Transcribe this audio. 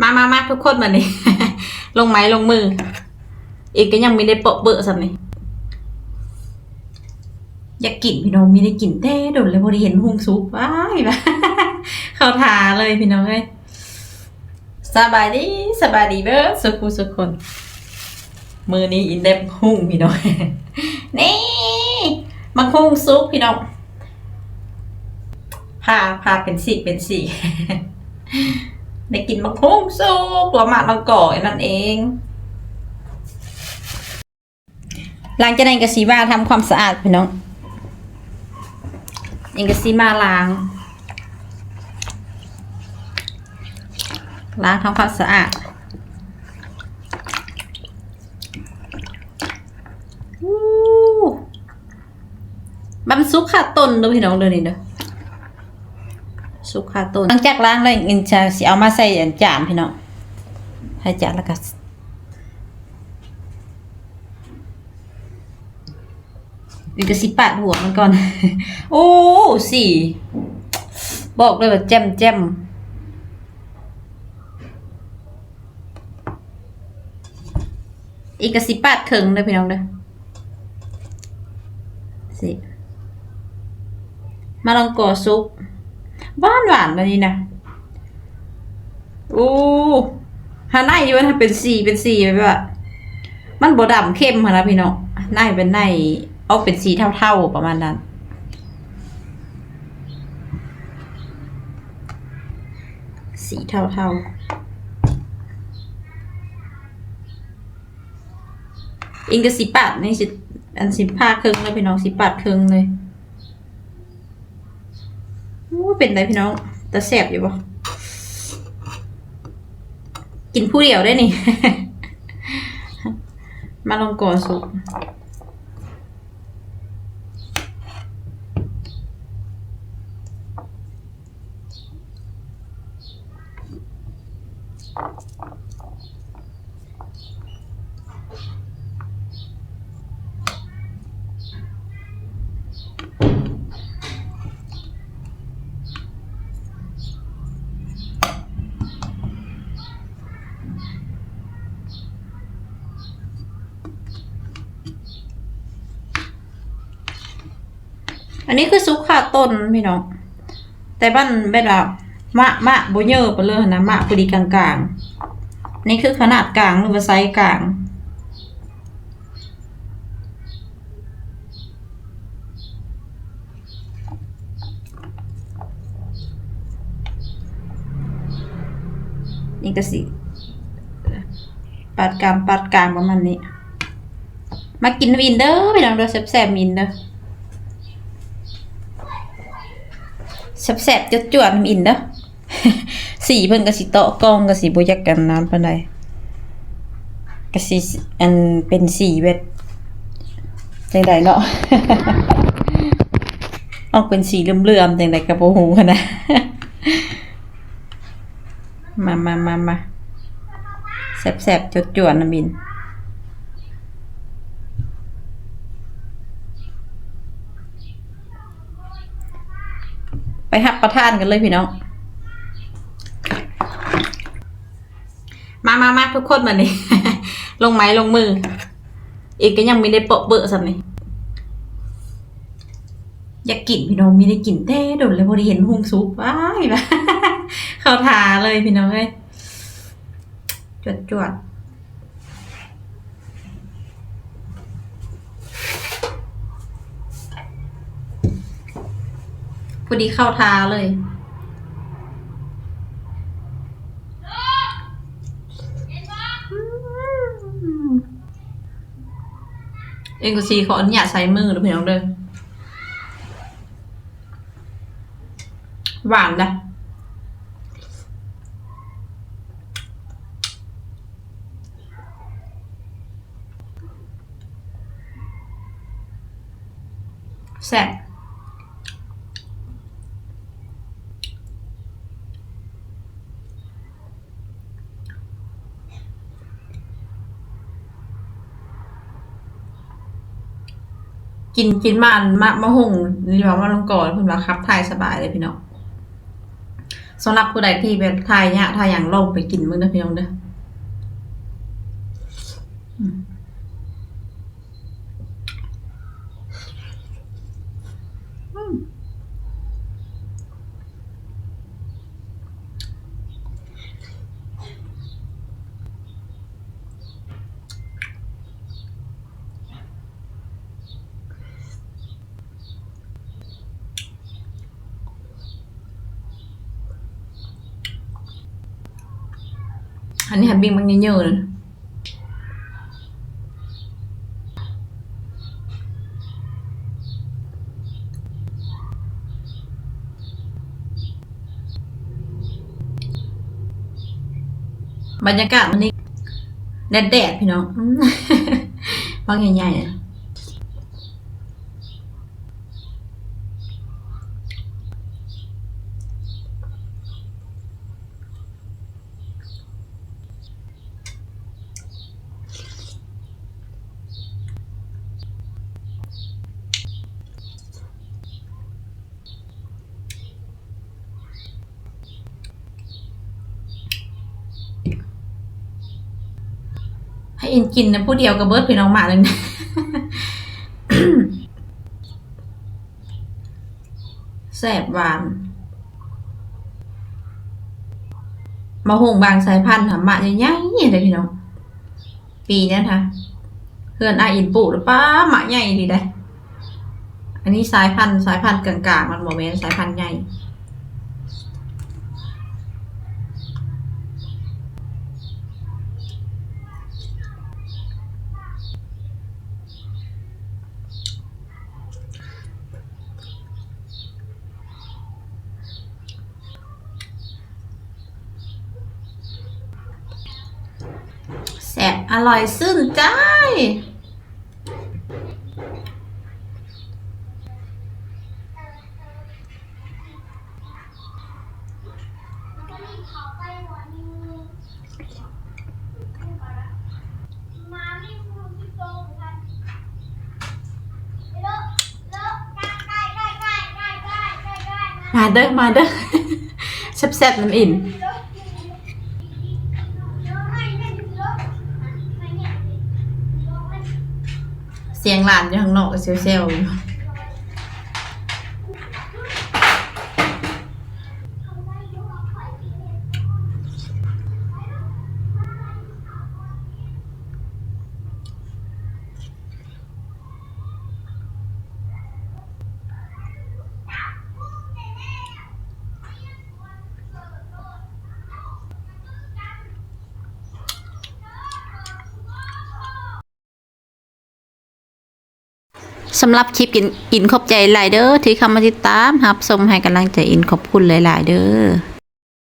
มามามาทุกคนมานี่ ลงไม้ลงมือ อีกก็ยังไม่ได้เปาะเบอะสักนี่อยากกินพี่น้องมีได้กินแท้โดนเลยพอดีเห็นหุงซุปว้ายบ้าเข้าทาเลยพี่น้องเอ้ยสบายดีสบายดีเบ้อสุขุสุขคน มือนี้อินเด็บหุ่งพี่น้องนี่มาหุ่งซุปพี่น้องพาพาเป็นสีเป็นสี ได้กินมะคุ้งซุปหัวหมากลังกอยนั่นเอง หลังจากนั้นกสีมาทำความสะอาดพี่น้องเองกสีมาล้างล้างทำความสะอาดอู้มันซุปขาดต้นด้วยพี่น้องเดี๋ยวนี้เด้อ สุขาต้นหลังจากล้างแล้วอินจะสิเอามาใส่อันจานพี่น้องให้จานแล้วก็อินจะสิปาดหัวมันก่อน โอ้สี่ บอกเลยว่าแจ่มแจ่มอีกกสิปาดเคิงเลยพี่น้องเด้อสิมาลองก่อซุป หวานหวานแบบนี้นะโอ้ฮาไนอยู่ว่าถ้าเป็นสีเป็นสีแบบว่ามันบดดำเข้มค่ะนะพี่น้องในเป็นในออกเป็นสีเท่าๆประมาณนั้นสีเท่าๆอิงกับสีปัดนี่สิอันสิผ้าครึ่งเลยพี่น้องสีปัดครึ่งเลย เป็นไรพี่น้องตะแสบอยู่ปะกินผู้เดียวได้นี่ มาลองก่อสุก อันนี้คือซุปขาต้นพี่น้อง แต่บ้านเวลามะมะโบเยอร์ไปเลยนะมะพอดีกลางๆ นี่คือขนาดกลางหรือว่าไซส์กลางนี่ก็สิปาดกลางปาดกลางประมาณนี้ มากินวินเดอร์พี่น้องเด้อแซ่บๆวินเดอ แซ่บๆจวดๆน้ำอินเด้อสีเพิ่นก็สิเตาะกองก็สิบ่อยากกันน้ำปานใดก็สิอันเป็นสีเวทจังไดเนาะออกเป็นสีเหลื่อมๆจังไดก็บ่ฮู้นะมามามามาแซ่บๆจวดๆน้ำอิน หับประทานกันเลยพี่น้อง มามามาทุกคนมานี่ ลงไม้ลงมือ อีกก็ยังไม่ได้เปาะเบอะสักนี่อยากกินพี่น้องมีได้กินแท้โดนเลยพอดีเห็นหุงซุปว้ายบ้าเข้าทาเลยพี่น้องเอ้ยจวดจวด พอดีเข้าทาเลย เองก็ซีขออนุญาตใช้มือหรือพี่น้องเด้อหวานนะแซ่บ กินกินมาอันมะมะฮงนี่ว่ามาลงก่อนคุณว่าครับทายสบายเลยพี่น้องสำหรับผู้ใดที่เป็นทายเนี่ยทายอย่างลงไปกินมึงนะพี่น้องเด้ออืม อันนี้หันบิงบางเยอะๆเลยบรรยากาศมันนี่แดดแดดๆพี่น้องอืมบางใหญ่ๆ ให้อินกินนะผู้เดียวกับเบิร์ดพี่น้องหมาเลยนะแสบหวานมาหงบางสายพันธุ์ค่ะหมาใหญ่ๆเลยพี่น้อง ปีนี้ค่ะเพื่อนอาอินปลูกหรือป้าหมาใหญ่ดีได้ อันนี้สายพันธุ์สายพันธุ์กลางๆ มันบอกแม่นสายพันธุ์ใหญ่ แซ่บ อร่อยซึ้นใจ มาเด้อมาเด้อแซ่บๆน้ำอิ่ม เสียงหลานอยู่ข้างนอกก็เซลๆอยู่ สำหรับคลิปกินอินขอบใจหลายเด้อที่เข้ามาติดตามรับชมให้กำลังใจอินขอบคุณหลาย ๆ เด้อ